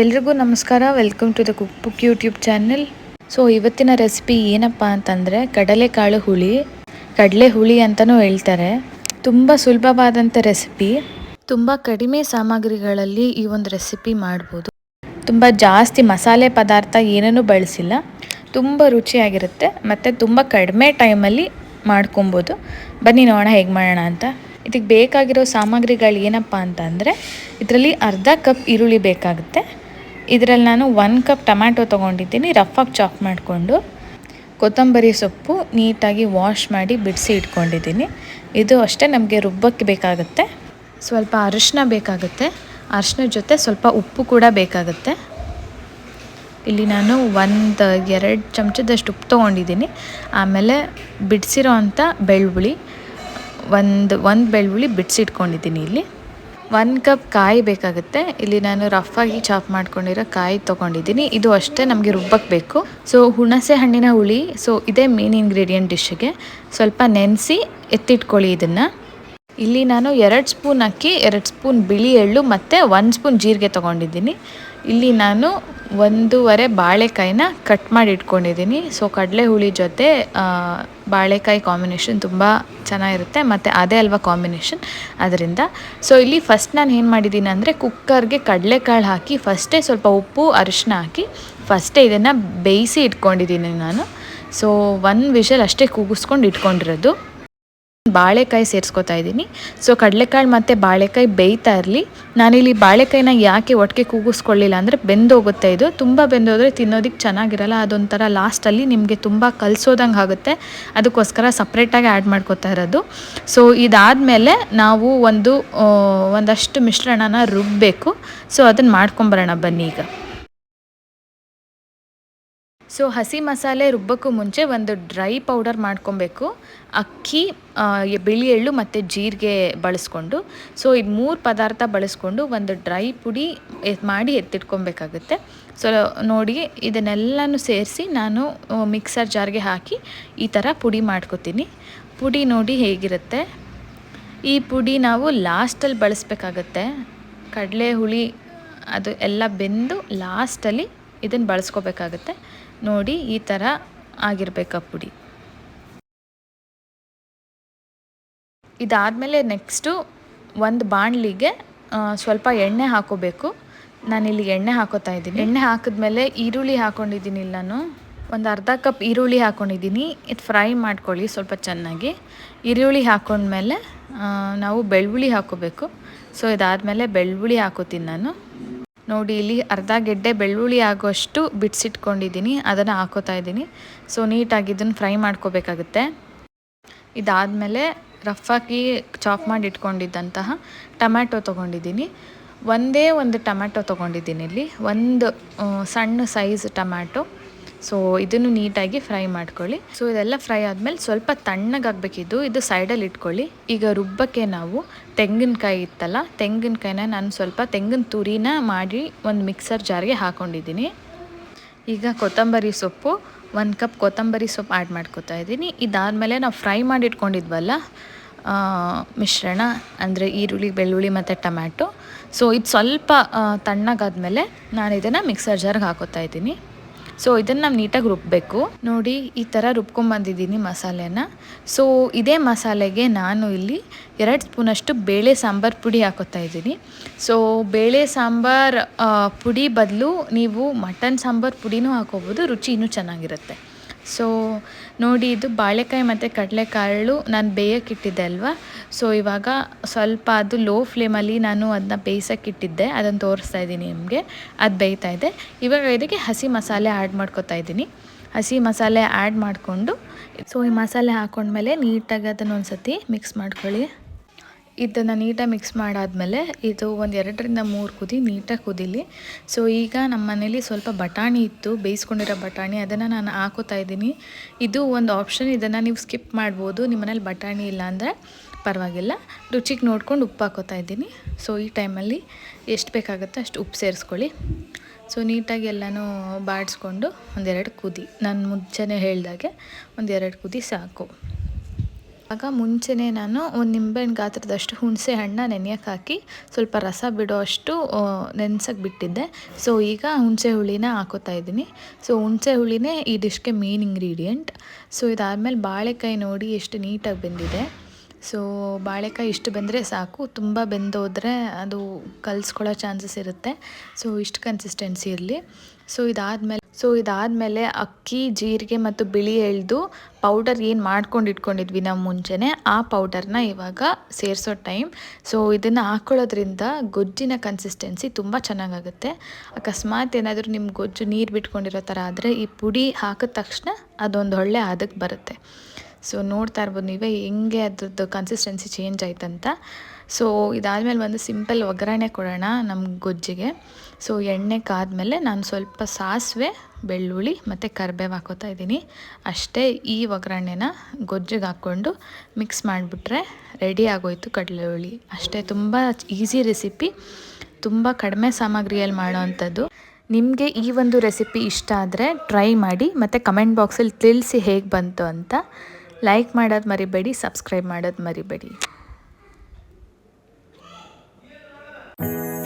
ಎಲ್ರಿಗೂ ನಮಸ್ಕಾರ. Welcome to the cook book YouTube channel so ಇವತ್ತಿನ ರೆಸಿಪಿ ಏನಪ್ಪ ಅಂತಂದರೆ ಕಡಲೆಕಾಳು ಹುಳಿ. ಕಡಲೆ ಹುಳಿ ಅಂತಲೂ ಹೇಳ್ತಾರೆ. ತುಂಬ ಸುಲಭವಾದಂಥ ರೆಸಿಪಿ ತುಂಬ ಕಡಿಮೆ ಸಾಮಗ್ರಿಗಳಲ್ಲಿ ಈ ಒಂದು ರೆಸಿಪಿ ಮಾಡ್ಬೋದು. ತುಂಬ ಜಾಸ್ತಿ ಮಸಾಲೆ ಪದಾರ್ಥ ಏನನ್ನೂ ಬಳಸಿಲ್ಲ. ತುಂಬ ರುಚಿಯಾಗಿರುತ್ತೆ. ಮತ್ತು ತುಂಬ ಕಡಿಮೆ ಟೈಮಲ್ಲಿ ಮಾಡ್ಕೊಬೋದು. ಬನ್ನಿ ನೋಡೋಣ ಹೇಗೆ ಮಾಡೋಣ ಅಂತ. ಇದಕ್ಕೆ ಬೇಕಾಗಿರೋ ಸಾಮಗ್ರಿಗಳು ಏನಪ್ಪ ಅಂತ ಅಂದರೆ ಇದರಲ್ಲಿ ಅರ್ಧ ಕಪ್ ಈರುಳ್ಳಿ ಬೇಕಾಗುತ್ತೆ. ಇದರಲ್ಲಿ ನಾನು ಒನ್ ಕಪ್ ಟೊಮ್ಯಾಟೊ ತೊಗೊಂಡಿದ್ದೀನಿ ರಫಾಗಿ ಚಾಪ್ ಮಾಡಿಕೊಂಡು. ಕೊತ್ತಂಬರಿ ಸೊಪ್ಪು ನೀಟಾಗಿ ವಾಶ್ ಮಾಡಿ ಬಿಡಿಸಿ ಇಟ್ಕೊಂಡಿದ್ದೀನಿ. ಇದು ಅಷ್ಟೇ ನಮಗೆ ರುಬ್ಬಕ್ಕೆ ಬೇಕಾಗುತ್ತೆ. ಸ್ವಲ್ಪ ಅರಿಶಿನ ಬೇಕಾಗುತ್ತೆ. ಅರಿಶಿನ ಜೊತೆ ಸ್ವಲ್ಪ ಉಪ್ಪು ಕೂಡ ಬೇಕಾಗುತ್ತೆ. ಇಲ್ಲಿ ನಾನು ಒಂದು, ಎರಡು ಚಮಚದಷ್ಟು ಉಪ್ಪು ತೊಗೊಂಡಿದ್ದೀನಿ. ಆಮೇಲೆ ಬಿಡಿಸಿರೋ ಅಂಥ ಬೆಳ್ಳುಳ್ಳಿ, ಒಂದು ಒಂದು ಬೆಳ್ಳುಳ್ಳಿ ಬಿಡಿಸಿಟ್ಕೊಂಡಿದ್ದೀನಿ ಇಲ್ಲಿ. ಒಂದು ಕಪ್ ಕಾಯಿ ಬೇಕಾಗುತ್ತೆ. ಇಲ್ಲಿ ನಾನು ರಫಾಗಿ ಚಾಪ್ ಮಾಡ್ಕೊಂಡಿರೋ ಕಾಯಿ ತೊಗೊಂಡಿದ್ದೀನಿ. ಇದು ಅಷ್ಟೇ ನಮಗೆ ರುಬ್ಬಕ್ಕೆ ಬೇಕು. ಸೊ ಹುಣಸೆ ಹಣ್ಣಿನ ಹುಳಿ ಸೊ ಇದೇ ಮೇನ್ ಇಂಗ್ರೀಡಿಯೆಂಟ್ ಡಿಶ್ಗೆ ಸ್ವಲ್ಪ ನೆನೆಸಿ ಎತ್ತಿಟ್ಕೊಳ್ಳಿ ಇದನ್ನು. ಇಲ್ಲಿ ನಾನು ಎರಡು ಸ್ಪೂನ್ ಅಕ್ಕಿ, ಎರಡು ಸ್ಪೂನ್ ಬಿಳಿ ಎಳ್ಳು ಮತ್ತು ಒಂದು ಸ್ಪೂನ್ ಜೀರಿಗೆ ತೊಗೊಂಡಿದ್ದೀನಿ. ಇಲ್ಲಿ ನಾನು ಒಂದೂವರೆ ಬಾಳೆಕಾಯಿನ ಕಟ್ ಮಾಡಿ ಇಟ್ಕೊಂಡಿದ್ದೀನಿ. ಸೊ ಕಡಲೆ ಹುಳಿ ಜೊತೆ ಬಾಳೆಕಾಯಿ ಕಾಂಬಿನೇಷನ್ ತುಂಬ ಚೆನ್ನಾಗಿರುತ್ತೆ. ಮತ್ತು ಅದೇ ಅಲ್ವಾ ಕಾಂಬಿನೇಷನ್ ಅದರಿಂದ. ಸೊ ಇಲ್ಲಿ ಫಸ್ಟ್ ನಾನು ಏನು ಮಾಡಿದ್ದೀನಿ ಅಂದರೆ ಕುಕ್ಕರ್ಗೆ ಕಡಲೆಕಾಳು ಹಾಕಿ ಫಸ್ಟೇ ಸ್ವಲ್ಪ ಉಪ್ಪು ಅರಿಶಿನ ಹಾಕಿ ಫಸ್ಟೇ ಇದನ್ನು ಬೇಯಿಸಿ ಇಟ್ಕೊಂಡಿದ್ದೀನಿ ನಾನು. ಸೊ ಒನ್ ವಿಷಲ್ ಅಷ್ಟೇ ಕೂಗಿಸ್ಕೊಂಡು ಇಟ್ಕೊಂಡಿರೋದು. ಬಾಳೆಕಾಯಿ ಸೇರಿಸ್ಕೊತಾ ಇದ್ದೀನಿ. ಸೊ ಕಡಲೆಕಾಳು ಮತ್ತು ಬಾಳೆಕಾಯಿ ಬೇಯ್ತಾ ಇರಲಿ. ನಾನಿಲ್ಲಿ ಬಾಳೆಕಾಯಿನ ಯಾಕೆ ಒಟ್ಟಿಗೆ ಕೂಗಿಸ್ಕೊಳ್ಳಿಲ್ಲ ಅಂದರೆ ಬೆಂದೋಗುತ್ತೆ ಇದು. ತುಂಬ ಬೆಂದೋದ್ರೆ ತಿನ್ನೋದಕ್ಕೆ ಚೆನ್ನಾಗಿರಲ್ಲ. ಅದೊಂಥರ ಲಾಸ್ಟಲ್ಲಿ ನಿಮಗೆ ತುಂಬ ಕಲಿಸೋದಂಗೆ ಆಗುತ್ತೆ. ಅದಕ್ಕೋಸ್ಕರ ಸಪ್ರೇಟಾಗಿ ಆ್ಯಡ್ ಮಾಡ್ಕೋತಾ ಇರೋದು. ಸೊ ಇದಾದಮೇಲೆ ನಾವು ಒಂದು ಒಂದಷ್ಟು ಮಿಶ್ರಣನ ರುಬ್ಬಬೇಕು ಸೊ ಅದನ್ನು ಮಾಡ್ಕೊಂಬರೋಣ ಬನ್ನಿ ಈಗ. ಸೊ ಹಸಿ ಮಸಾಲೆ ರುಬ್ಬಕ್ಕೂ ಮುಂಚೆ ಒಂದು ಡ್ರೈ ಪೌಡರ್ ಮಾಡ್ಕೊಬೇಕು. ಅಕ್ಕಿ ಬಿಳಿ ಎಳ್ಳು ಮತ್ತು ಜೀರಿಗೆ ಬಳಸ್ಕೊಂಡು. ಸೊ ಇದು ಮೂರು ಪದಾರ್ಥ ಬಳಸ್ಕೊಂಡು ಒಂದು ಡ್ರೈ ಪುಡಿ ಮಾಡಿ ಎತ್ತಿಟ್ಕೊಬೇಕಾಗುತ್ತೆ. ಸೊ ನೋಡಿ, ಇದನ್ನೆಲ್ಲನೂ ಸೇರಿಸಿ ನಾನು ಮಿಕ್ಸರ್ ಜಾರ್ಗೆ ಹಾಕಿ ಈ ಥರ ಪುಡಿ ಮಾಡ್ಕೊತೀನಿ. ಪುಡಿ ನೋಡಿ ಹೇಗಿರುತ್ತೆ. ಈ ಪುಡಿ ನಾವು ಲಾಸ್ಟಲ್ಲಿ ಬಳಸಬೇಕಾಗತ್ತೆ. ಕಡಲೆ ಹುಳಿ ಅದು ಎಲ್ಲ ಬೆಂದು ಲಾಸ್ಟಲ್ಲಿ ಇದನ್ನು ಬಳಸ್ಕೋಬೇಕಾಗತ್ತೆ. ನೋಡಿ ಈ ಥರ ಆಗಿರ್ಬೇಕು ಪುಡಿ. ಇದಾದಮೇಲೆ ನೆಕ್ಸ್ಟು ಒಂದು ಬಾಣಲಿಗೆ ಸ್ವಲ್ಪ ಎಣ್ಣೆ ಹಾಕೋಬೇಕು. ನಾನಿಲ್ಲಿ ಎಣ್ಣೆ ಹಾಕೋತಾ ಇದ್ದೀನಿ. ಎಣ್ಣೆ ಹಾಕಿದ್ಮೇಲೆ ಈರುಳ್ಳಿ ಹಾಕೊಂಡಿದ್ದೀನಿ ಇಲ್ಲಿ ನಾನು ಒಂದು ಅರ್ಧ ಕಪ್ ಈರುಳ್ಳಿ ಹಾಕೊಂಡಿದ್ದೀನಿ. ಇದು ಫ್ರೈ ಮಾಡ್ಕೊಳ್ಳಿ ಸ್ವಲ್ಪ ಚೆನ್ನಾಗಿ. ಈರುಳ್ಳಿ ಹಾಕ್ಕೊಂಡ್ಮೇಲೆ ನಾವು ಬೆಳ್ಳುಳ್ಳಿ ಹಾಕೋಬೇಕು. ಸೊ ಇದಾದಮೇಲೆ ಬೆಳ್ಳುಳ್ಳಿ ಹಾಕೋತೀನಿ ನಾನು. ನೋಡಿ, ಇಲ್ಲಿ ಅರ್ಧ ಗೆಡ್ಡೆ ಬೆಳ್ಳುಳ್ಳಿ ಆಗೋಷ್ಟು ಬಿಡಿಸಿಟ್ಕೊಂಡಿದ್ದೀನಿ, ಅದನ್ನು ಹಾಕೋತಾ ಇದ್ದೀನಿ. ಸೊ ನೀಟಾಗಿ ಇದನ್ನು ಫ್ರೈ ಮಾಡ್ಕೋಬೇಕಾಗುತ್ತೆ. ಇದಾದಮೇಲೆ ರಫಾಗಿ ಚಾಪ್ ಮಾಡಿ ಇಟ್ಕೊಂಡಿದ್ದಂತಹ ಟೊಮ್ಯಾಟೊ ತೊಗೊಂಡಿದ್ದೀನಿ. ಒಂದೇ ಒಂದು ಟೊಮ್ಯಾಟೊ ತೊಗೊಂಡಿದ್ದೀನಿ ಇಲ್ಲಿ. ಒಂದು ಸಣ್ಣ ಸೈಜ್ ಟೊಮ್ಯಾಟೊ. ಸೊ ಇದನ್ನು ನೀಟಾಗಿ ಫ್ರೈ ಮಾಡ್ಕೊಳ್ಳಿ. ಸೊ ಇದೆಲ್ಲ ಫ್ರೈ ಆದಮೇಲೆ ಸ್ವಲ್ಪ ತಣ್ಣಗಾಗಬೇಕಿದ್ದು ಇದು ಸೈಡಲ್ಲಿ ಇಟ್ಕೊಳ್ಳಿ. ಈಗ ರುಬ್ಬಕ್ಕೆ ನಾವು ತೆಂಗಿನಕಾಯಿ ಇತ್ತಲ್ಲ ತೆಂಗಿನಕಾಯಿನ ನಾನು ಸ್ವಲ್ಪ ತೆಂಗಿನ ತುರಿನ ಮಾಡಿ ಒಂದು ಮಿಕ್ಸರ್ ಜಾರ್ಗೆ ಹಾಕ್ಕೊಂಡಿದ್ದೀನಿ ಈಗ ಕೊತ್ತಂಬರಿ ಸೊಪ್ಪು ಒಂದು ಕಪ್ ಕೊತ್ತಂಬರಿ ಸೊಪ್ಪು ಆ್ಯಡ್ ಮಾಡ್ಕೊತಾ ಇದ್ದೀನಿ. ಇದಾದಮೇಲೆ ನಾವು ಫ್ರೈ ಮಾಡಿ ಇಟ್ಕೊಂಡಿದ್ವಲ್ಲ ಆ, ಮಿಶ್ರಣ ಅಂದರೆ ಈರುಳ್ಳಿ ಬೆಳ್ಳುಳ್ಳಿ ಮತ್ತು ಟೊಮ್ಯಾಟೊ. ಸೊ ಇದು ಸ್ವಲ್ಪ ತಣ್ಣಗಾದ್ಮೇಲೆ ನಾನು ಇದನ್ನು ಮಿಕ್ಸರ್ ಜಾರ್ಗೆ ಹಾಕೋತಾ ಇದ್ದೀನಿ. ಸೊ ಇದನ್ನು ನಾವು ನೀಟಾಗಿ ರುಬ್ಬಬೇಕು ನೋಡಿ, ಈ ಥರ ರುಬ್ಕೊಂಬಂದಿದ್ದೀನಿ ಮಸಾಲೆನ. ಸೊ ಇದೇ ಮಸಾಲೆಗೆ ನಾನು ಇಲ್ಲಿ ಎರಡು ಸ್ಪೂನಷ್ಟು ಬೇಳೆ ಸಾಂಬಾರು ಪುಡಿ ಹಾಕೋತಾ ಇದ್ದೀನಿ. ಸೊ ಬೇಳೆ ಸಾಂಬಾರು ಪುಡಿ ಬದಲು ನೀವು ಮಟನ್ ಸಾಂಬಾರು ಪುಡಿನೂ ಹಾಕೋಬೋದು, ರುಚಿ ಇನ್ನೂ ಚೆನ್ನಾಗಿರುತ್ತೆ. ಸೊ ನೋಡಿ ಇದು ಬಾಳೆಕಾಯಿ ಮತ್ತು ಕಡಲೆಕಾಳು ನಾನು ಬೇಯೋಕ್ಕಿಟ್ಟಿದ್ದೆ ಅಲ್ವಾ? ಸೊ ಇವಾಗ ಸ್ವಲ್ಪ ಅದು ಲೋ ಫ್ಲೇಮಲ್ಲಿ ನಾನು ಅದನ್ನ ಬೇಯಿಸೋಕ್ಕಿಟ್ಟಿದ್ದೆ ಅದನ್ನು ತೋರಿಸ್ತಾ ಇದ್ದೀನಿ ನಿಮಗೆ. ಅದು ಬೇಯ್ತಾ ಇದೆ. ಇವಾಗ ಇದಕ್ಕೆ ಹಸಿ ಮಸಾಲೆ ಆ್ಯಡ್ ಮಾಡ್ಕೊತಾ ಇದ್ದೀನಿ. ಹಸಿ ಮಸಾಲೆ ಆ್ಯಡ್ ಮಾಡಿಕೊಂಡು ಸೊ ಈ ಮಸಾಲೆ ಹಾಕೊಂಡ್ಮೇಲೆ ನೀಟಾಗಿ ಅದನ್ನು ಒಂದು ಸತಿ ಮಿಕ್ಸ್ ಮಾಡ್ಕೊಳ್ಳಿ. ಇದನ್ನು ನೀಟಾಗಿ ಮಿಕ್ಸ್ ಮಾಡಾದಮೇಲೆ ಇದು ಒಂದು ಎರಡರಿಂದ ಮೂರು ಕುದಿ ನೀಟಾಗಿ ಕುದೀಲಿ. ಸೊ ಈಗ ನಮ್ಮ ಮನೇಲಿ ಸ್ವಲ್ಪ ಬಟಾಣಿ ಇತ್ತು, ಬೇಯಿಸ್ಕೊಂಡಿರೋ ಬಟಾಣಿ, ಅದನ್ನು ನಾನು ಹಾಕೋತಾ ಇದ್ದೀನಿ. ಇದು ಒಂದು ಆಪ್ಷನ್ ಇದನ್ನು ನೀವು ಸ್ಕಿಪ್ ಮಾಡ್ಬೋದು. ನಿಮ್ಮ ಮನೇಲಿ ಬಟಾಣಿ ಇಲ್ಲ ಅಂದರೆ ಪರವಾಗಿಲ್ಲ. ರುಚಿಗೆ ನೋಡ್ಕೊಂಡು ಉಪ್ಪು ಹಾಕೋತಾ ಇದ್ದೀನಿ. ಸೊ ಈ ಟೈಮಲ್ಲಿ ಎಷ್ಟು ಬೇಕಾಗುತ್ತೆ ಅಷ್ಟು ಉಪ್ಪು ಸೇರಿಸ್ಕೊಳ್ಳಿ. ಸೊ ನೀಟಾಗಿ ಎಲ್ಲನೂ ಬಾಡಿಸ್ಕೊಂಡು ಒಂದೆರಡು ಕುದಿ. ನಾನು ಮುಂಚೆನೇ ಹೇಳಿದಾಗೆ ಒಂದೆರಡು ಕುದಿ ಸಾಕು. ಆಗ ಮುಂಚೆನೇ ನಾನು ಒಂದು ನಿಂಬೆಹಣ್ಣು ಗಾತ್ರದಷ್ಟು ಹುಣಸೆ ಹಣ್ಣನ್ನ ನೆನೆಯಕ್ಕೆ ಹಾಕಿ ಸ್ವಲ್ಪ ರಸ ಬಿಡೋ ಅಷ್ಟು ನೆನ್ಸಕ್ಕೆ ಬಿಟ್ಟಿದ್ದೆ. ಸೊ ಈಗ ಹುಣಸೆ ಹುಳಿನ ಹಾಕೋತಾ ಇದ್ದೀನಿ. ಸೊ ಹುಣಸೆ ಹುಳಿನೇ ಈ ಡಿಶ್ಗೆ ಮೇನ್ ಇಂಗ್ರೀಡಿಯೆಂಟ್ ಸೊ ಇದಾದಮೇಲೆ ಬಾಳೆಕಾಯಿ ನೋಡಿ ಎಷ್ಟು ನೀಟಾಗಿ ಬೆಂದಿದೆ. ಸೊ ಬಾಳೆಕಾಯಿ ಇಷ್ಟು ಬೆಂದರೆ ಸಾಕು. ತುಂಬ ಬೆಂದೋದ್ರೆ ಅದು ಕಲಿಸ್ಕೊಳ್ಳೋ ಚಾನ್ಸಸ್ ಇರುತ್ತೆ. ಸೊ ಇಷ್ಟು ಕನ್ಸಿಸ್ಟೆನ್ಸಿ ಇರಲಿ. ಸೊ ಇದಾದಮೇಲೆ ಸೊ ಇದಾದಮೇಲೆ ಅಕ್ಕಿ, ಜೀರಿಗೆ ಮತ್ತು ಬಿಳಿ ಎಳ್ದು ಪೌಡರ್ ಏನು ಮಾಡ್ಕೊಂಡು ಇಟ್ಕೊಂಡಿದ್ವಿ ನಾವು ಮುಂಚೆನೇ, ಆ ಪೌಡರ್ನ ಇವಾಗ ಸೇರಿಸೋ ಟೈಮ್ ಸೊ ಇದನ್ನು ಹಾಕ್ಕೊಳ್ಳೋದ್ರಿಂದ ಗೊಜ್ಜಿನ ಕನ್ಸಿಸ್ಟೆನ್ಸಿ ತುಂಬ ಚೆನ್ನಾಗಾಗುತ್ತೆ. ಅಕಸ್ಮಾತ್ ಏನಾದರೂ ನಿಮ್ಮ ಗೊಜ್ಜು ನೀರು ಬಿಟ್ಕೊಂಡಿರೋ ಥರ ಆದರೆ ಈ ಪುಡಿ ಹಾಕಿದ ತಕ್ಷಣ ಅದೊಂದು ಒಳ್ಳೆ ಅದಕ್ಕೆ ಬರುತ್ತೆ. ಸೊ ನೋಡ್ತಾ ಇರ್ಬೋದು ನೀವೇ ಹೆಂಗೆ ಅದ್ರದ್ದು ಕನ್ಸಿಸ್ಟೆನ್ಸಿ ಚೇಂಜ್ ಆಯ್ತಂತ. ಸೊ ಇದಾದಮೇಲೆ ಒಂದು ಸಿಂಪಲ್ ಒಗ್ಗರಣೆ ಕೊಡೋಣ ನಮ್ಮ ಗೊಜ್ಜಿಗೆ. ಸೊ ಎಣ್ಣೆ ಕಾದ್ಮೇಲೆ ನಾನು ಸ್ವಲ್ಪ ಸಾಸಿವೆ, ಬೆಳ್ಳುಳ್ಳಿ ಮತ್ತು ಕರಿಬೇವು ಹಾಕೋತಾ ಇದ್ದೀನಿ. ಅಷ್ಟೇ ಈ ಒಗ್ಗರಣೆನ ಗೊಜ್ಜಿಗೆ ಹಾಕ್ಕೊಂಡು ಮಿಕ್ಸ್ ಮಾಡಿಬಿಟ್ರೆ ರೆಡಿ ಆಗೋಯ್ತು ಕಡಲೆಹುಳಿ. ಅಷ್ಟೇ ತುಂಬ ಈಸಿ ರೆಸಿಪಿ, ತುಂಬ ಕಡಿಮೆ ಸಾಮಗ್ರಿಯಲ್ಲಿ ಮಾಡೋವಂಥದ್ದು ನಿಮಗೆ ಈ ಒಂದು ರೆಸಿಪಿ ಇಷ್ಟ ಆದರೆ ಟ್ರೈ ಮಾಡಿ ಮತ್ತು ಕಮೆಂಟ್ ಬಾಕ್ಸಲ್ಲಿ ತಿಳಿಸಿ ಹೇಗೆ ಬಂತು ಅಂತ. ಲೈಕ್ ಮಾಡೋದು ಮರಿಬೇಡಿ, ಸಬ್ಸ್ಕ್ರೈಬ್ ಮಾಡೋದು ಮರಿಬೇಡಿ. Thank you.